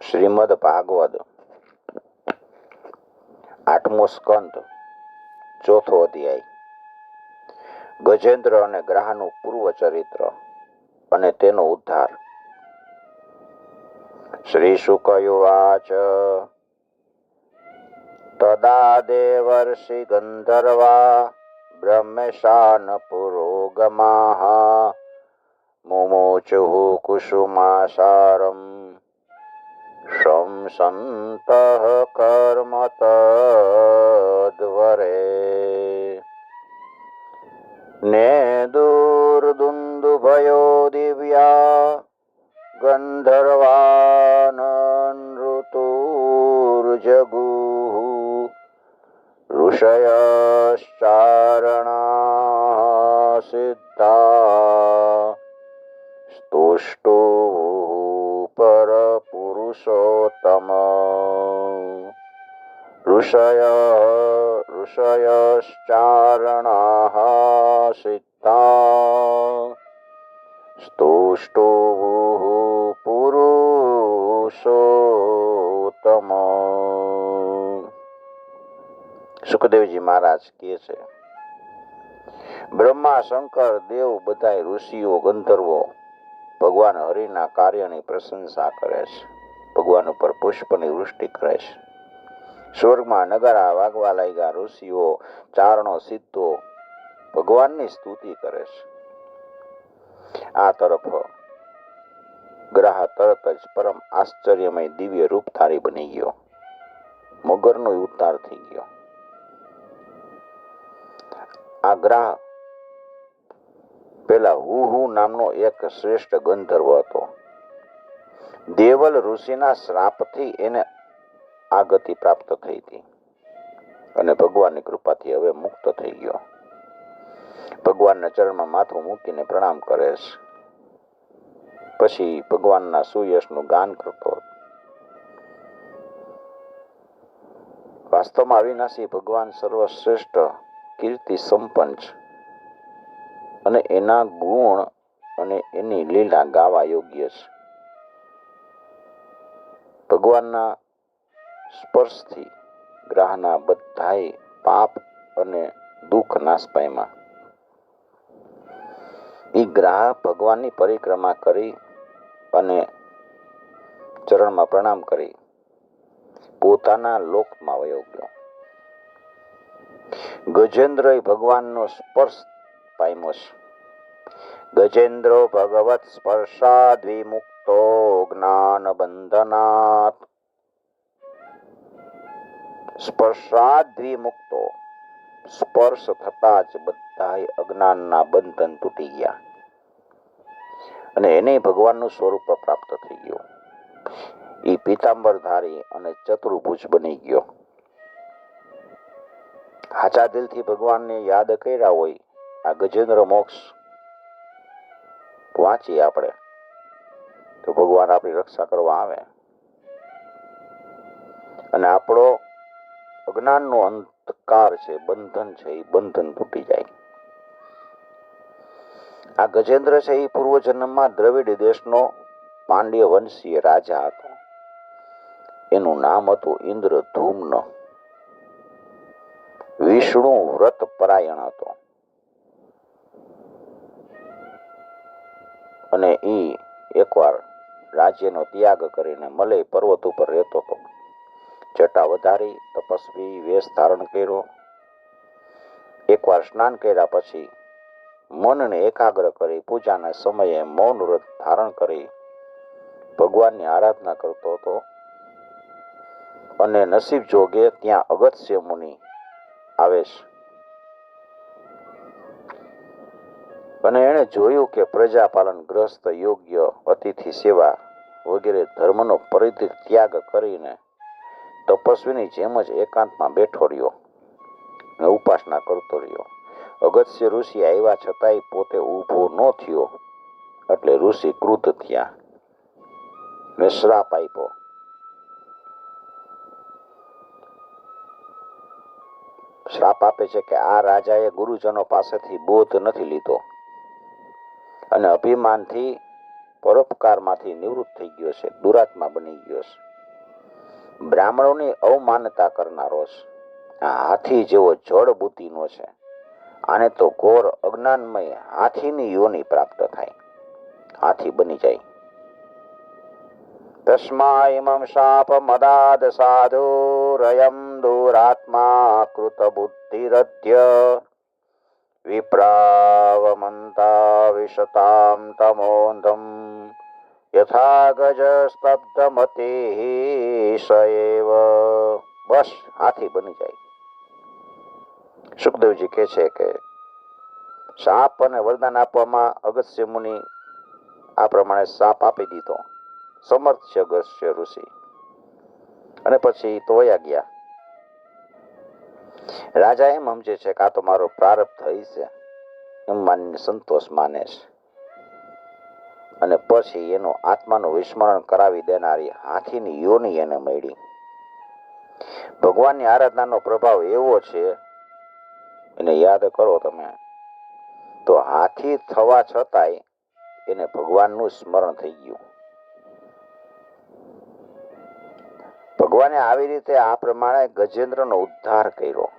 શ્રીમદ ભાગવત. આઠમો સ્કંદ, ચોથો અધ્યાય. ગજેન્દ્ર અને ગ્રહનું પૂર્વ ચરિત્ર અને તેનો ઉદ્ધાર. શ્રી શુકયુવાચ તદા દેવર્ષિ ગંધર્વા બ્રહ્મેશાન પુરોગમાઃ મુમોચુઃ કુસુમાસારમ संसन्तः कर्म तद्वरे नेदूर्दुन्दुभयो दिव्या गन्धर्वाननृतूर्जगुः ऋषयश्चारणा सिद्धा स्तुष्टो परपुरुषोत्तम ऋषय ऋषयश्चारणाः सिद्धा स्तुष्टुः પુરુષોત્તમ સુખદેવજી મહારાજ કહે છે બ્રહ્મા શંકર દેવ બધાય ઋષિઓ ગંધર્વો ભગવાન હરિના કાર્યની પ્રશંસા કરે છે ભગવાન ઉપર પુષ્પની વૃષ્ટિ કરે છે સ્વર્ગમાં નગારા વાગવા લાગ્યા, ઋષિઓ, ચારણો, સિદ્ધો ભગવાનની સ્તુતિ કરે છે આ તરફ ગ્રહ તરત જ પરમ આશ્ચર્યમય દિવ્ય રૂપધારી બની ગયો. મગરનો ઉદ્ધાર થઈ ગયો. આ ગ્રહ પેલા હુ હુ નામનો એક શ્રેષ્ઠ ગંધર્વ હતો. દેવલ ઋષિના શ્રાપથી એને આ ગતિ પ્રાપ્ત થઈ હતી. અને ભગવાનની કૃપાથી હવે મુક્ત થઈ ગયો. ભગવાનના ચરણમાં માથું મૂકીને પ્રણામ કરે છે. પછી ભગવાનના સુયશનું ગાન કરતો વાસ્તવમાં અવિનાશી ભગવાન સર્વશ્રેષ્ઠ, કીર્તિ સંપન્ન છે. અને એના ગુણ અને એની લીલા ગાવા યોગ્ય છે. ભગવાનના સ્પર્શથી ગ્રહના બધાએ પાપ અને દુઃખ નાશ પામ્યા. એ ગ્રાહ ભગવાનની પરિક્રમા કરી અને ચરણમાં પ્રણામ કરી. પોતાના લોકમાં વયો ગયો. ગજેન્દ્ર ભગવાનનો સ્પર્શ પામ્યો છે. ગજેન્દ્ર ભગવત સ્પર્શાદ વિમુક્તો જ્ઞાન બંધનાત સ્પર્શાદ વિમુક્તો સ્પર્શ થતા જ બધાય અજ્ઞાનના બંધન તૂટી ગયા. અને એને ભગવાનનું સ્વરૂપ પ્રાપ્ત થઈ ગયું. એ પીતાંબરધારી અને ચતુર્ભુજ બની ગયો. હાચા દિલથી ભગવાનને યાદ કર્યા હોય, આ ગજેન્દ્ર મોક્ષ વાંચીએ આપણે. તો ભગવાન આપણી રક્ષા કરવા આવે. અને આપણો અજ્ઞાનનો અંધકાર છે, બંધન છે, એ બંધન તૂટી જાય. આ ગજેન્દ્ર છે, એ પૂર્વજન્મમાં દ્રવિડ દેશનો પાંડ્ય વંશીય રાજા હતો. એનું નામ હતું ઇન્દ્ર ધૂમ્ન વિષ્ણુ વ્રત પરાયણ હતો. અને એ એકવાર રાજ્યનો ત્યાગ કરીને મલય પર્વત ઉપર રહેતો હતો. જટા વધારી તપસ્વી વેશ ધારણ કર્યો. એકવાર સ્નાન કર્યા પછી મનને એકાગ્ર કરી પૂજાના સમયે મૌન વ્રત ધારણ કરી ભગવાનની આરાધના કરતો હતો. અને નસીબ જોગે ત્યાં અગત્ય મુનિ આવે છે. અને એણે જોયું કે પ્રજાપાલન ગ્રસ્ત યોગ્ય અતિથિ સેવા વગેરે ધર્મનો પરિધિક ત્યાગ કરીને તપસ્વીની જેમ જ એકાંતમાં બેઠો રહ્યો અને ઉપાસના કરતો રહ્યો. અગત્ય ઋષિ આવ્યા છતાંય પોતે ઊભો ન થયો. એટલે ઋષિ કૃત થયા ને શ્રાપ આપ્યો. શ્રાપ આપે છે કે આ રાજાએ ગુરુજનો પાસેથી બોધ નથી લીધો. અને અભિમાનથી પરોપકારમાંથી નિવૃત્ત થઈ ગયો છે, દુરાત્મા બની ગયો છે. બ્રાહ્મણોની અવમાનતા કરનારો છે. આ હાથી જેવો જળ બુદ્ધિનો છે. આને તો ઘોર અજ્ઞાનમય હાથીની યોની પ્રાપ્ત થાય. હાથી બની જાય. તસ્મા ઇમમ શાપ મદાદ સાધુ રયમ દુરાત્મા કૃત બુદ્ધિરત્ય વિપ્રાવમંતા વિશતામ તમોંધમ યથા ગજ સ્તબ્ધમતિ સ એવ બસ હાથી બની જાય સુખદેવજી કહે છે કે સાપ અને વરદાન આપવામાં અગસ્ય મુનિ આ પ્રમાણે સાપ આપી દીધો સમર્થ છે અગસ્ય ઋષિ અને પછી તોયા ગયા રાજા એમ સમજે છે કે આ તો મારો પ્રારબ્ધ થઈ છે. એમ માનીને સંતોષ માને છે. અને પછી એનો આત્માનું વિસ્મરણ કરાવી દેનારી હાથીની યોની એને મળી. ભગવાનની આરાધનાનો પ્રભાવ એવો છે, એને યાદ કરો તમે, તો હાથી થવા છતાંય એને ભગવાનનું સ્મરણ થઈ ગયું. ભગવાને આવી રીતે આ પ્રમાણે ગજેન્દ્રનો ઉદ્ધાર કર્યો.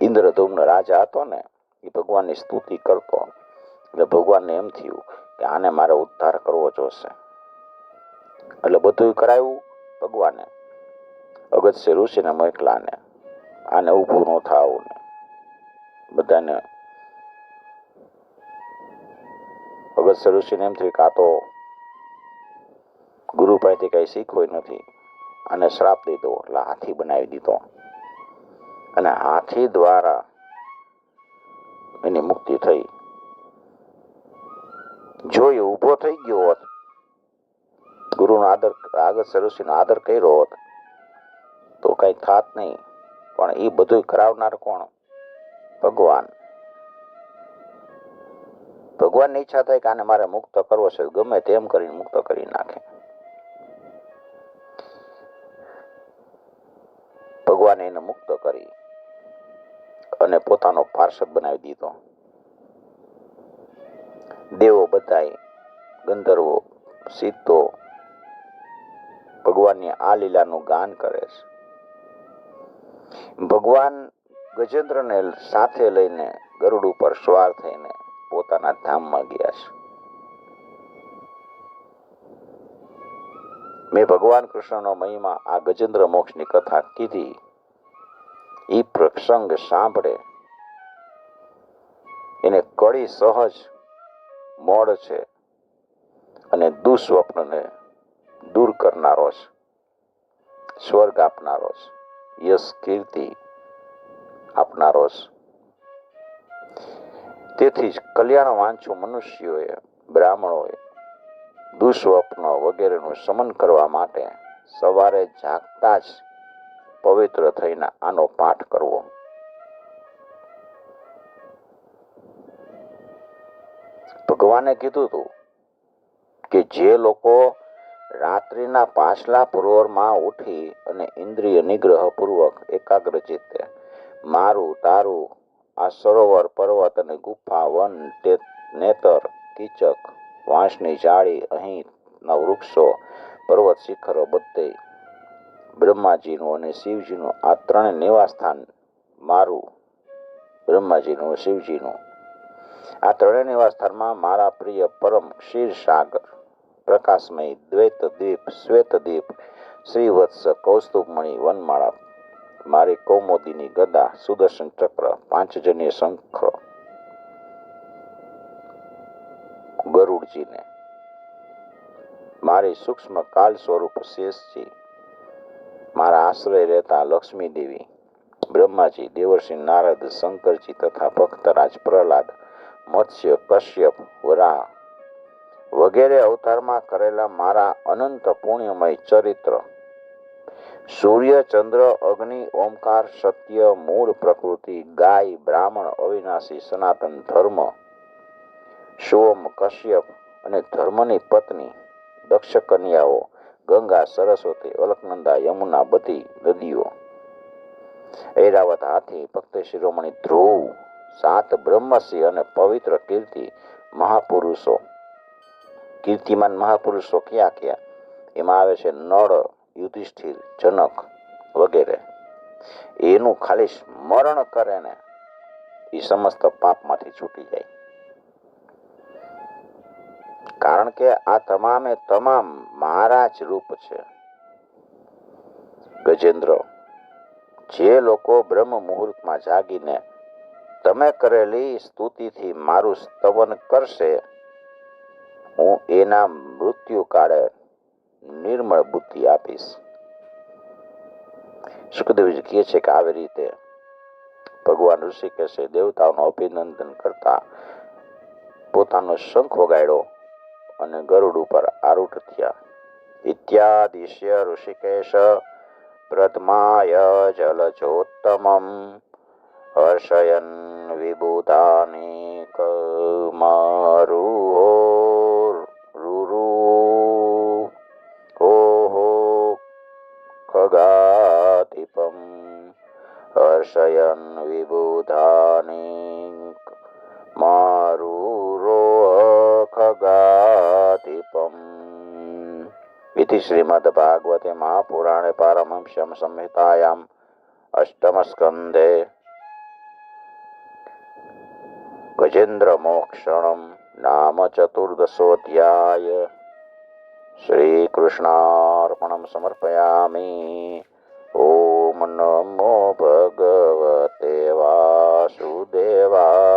ઇન્દ્રધૂમ્ન રાજા હતો ને, એ ભગવાનની સ્તુતિ કરતો. એટલે ભગવાનને એમ થયું કે આને મારે ઉદ્ધાર કરવો જોશે. એટલે બધું કરાયું ભગવાને. અગત્ય ઋષિને મોકલાને. આને ઊભું ન થાવું ને. બધાને અગત્ય ઋષિને એમ થયું કે આ તો ગુરુ પાસેથી કઈ શીખવું નથી. અને શ્રાપ દીધો, એટલે હાથી બનાવી દીધો. અને હાથી દ્વારા એની મુક્તિ થઈ. જો એ ઊભો થઈ ગયો હોત, ગુરુનો આદર આગળ નો આદર કર્યો હોત, તો કઈ થાત નહીં. પણ એ બધું કરાવનાર કોણ? ભગવાન. ભગવાનની ઈચ્છા થાય કે આને મારે મુક્ત કરવો છે, ગમે તેમ કરીને મુક્ત કરી નાખે. ભગવાને એને મુક્ત કરી. અને પોતાનો પાર્ષદ બનાવી દીધો. દેવો બધાય, ગંધર્વો, સિદ્ધો, ભગવાનની આ લીલાનું ગાન કરે છે. ભગવાન ગજેન્દ્રને સાથે લઈને ગરુડ ઉપર સવાર થઈને પોતાના ધામમાં ગયા છે. મેં ભગવાન કૃષ્ણનો મહિમા આ ગજેન્દ્ર મોક્ષની કથા કીધી. એ પ્રસંગ સાંભળે. એને કડી સહજ મોડ છે અને દુસ્વપ્નને દૂર કરનારો છે, સ્વર્ગ આપનારો છે, યશ કીર્તિ આપનારો છે. તેથી જ કલ્યાણ વાંચું મનુષ્યોએ, બ્રાહ્મણોએ દુઃસ્વપ્ન વગેરેનું શમન કરવા માટે સવારે જાગતા જ પવિત્ર થઈને આનો પાઠ કરવો. ભગવાને કીધું હતું કે જે લોકો રાત્રિના પાછલા પૂર્વમાં ઉઠી અને ઇન્દ્રિય નિગ્રહ પૂર્વક એકાગ્ર મારું, તારું, આ સરોવર, પર્વત અને ગુફા, વન નેતર, કીચક, વાંસની જાળી અહીંના વૃક્ષો, પર્વત શિખરો બધે બ્રહ્માજીનું અને શિવજીનું આ ત્રણે નિવાસસ્થાન મારું. બ્રહ્માજીનું, શિવજીનું. આ ત્રણેય નિવાસસ્થાનમાં મારા પ્રિય પરમ ક્ષીરસાગર, પ્રકાશમય દ્વૈત દ્વીપ શ્વેત દ્વીપ શ્રીવત્સ કૌસ્તુભમણી વનમાળા, મારી કૌમોદીની ગદા, સુદર્શન ચક્ર, પાંચજન્ય શંખ, ગરુડજીને. મારી સૂક્ષ્મ કાલ સ્વરૂપ શેષજી મારા આશ્રય રહેતા લક્ષ્મી દેવી, બ્રહ્માજી, દેવર્ષિ નારદ, શંકરજી તથા ભક્તરાજ પ્રહલાદ મત્સ્ય, કશ્યપ, વરા વગેરે અવતારમાં કરેલા મારા અનંત પુણ્યમય ચરિત્ર. સૂર્ય, ચંદ્ર, અગ્નિ, ઓમકાર, સત્ય, મૂળ પ્રકૃતિ, ગાય, બ્રાહ્મણ, અવિનાશી, સનાતન ધર્મ, સોમ, કશ્યપ અને ધર્મની પત્ની દક્ષ કન્યાઓ ગંગા, સરસ્વતી, અલકનંદા, યમુના, બધી નદીઓ. ઐરાવત હાથી, ભક્ત શિરોમણી ધ્રુવ, સાત બ્રહ્મસિંહ અને પવિત્ર કીર્તિ મહાપુરુષો. કીર્તિમાન મહાપુરુષો ક્યાં ક્યાં? એમાં આવે છે નળ, યુધિષ્ઠિર, જનક વગેરે. એનું ખાલી સ્મરણ કરે ને એ સમસ્ત પાપમાંથી છૂટી જાય. કારણ કે આ તમામે તમામ મારા જ રૂપ છે. ગજેન્દ્ર, જે લોકો બ્રહ્મ મુહૂર્તમાં જાગીને તમે કરેલી સ્તુતિથી મારું સ્તવન કરશે, હું એના મૃત્યુ કાળે નિર્મળ બુદ્ધિ આપીશ. સુખદેવજી કહે છે કે આવી રીતે ભગવાન ઋષિકેશે દેવતાઓનું અભિનંદન કરતા પોતાનો શંખ વગાડ્યો. અને ગરુડ ઉપર આરૂઢ થયા. ઇત્યાદિશ્ય ઋષિકેશ પ્રથમાય જલજોત્તમમ હર્ષયન વિબુધાની કમારુરુ ઓહો ખગાધિપમ હર્ષયન વિબુધાની इति श्रीमद्भागवते महापुराणे पारमहंस्यं संहितायाम् अष्टमस्कन्धे गजेन्द्रमोक्षणं नाम चतुर्दशोऽध्याय श्रीकृष्णार्पणं समर्पयामि ॐ नमो भगवते वासुदेवाय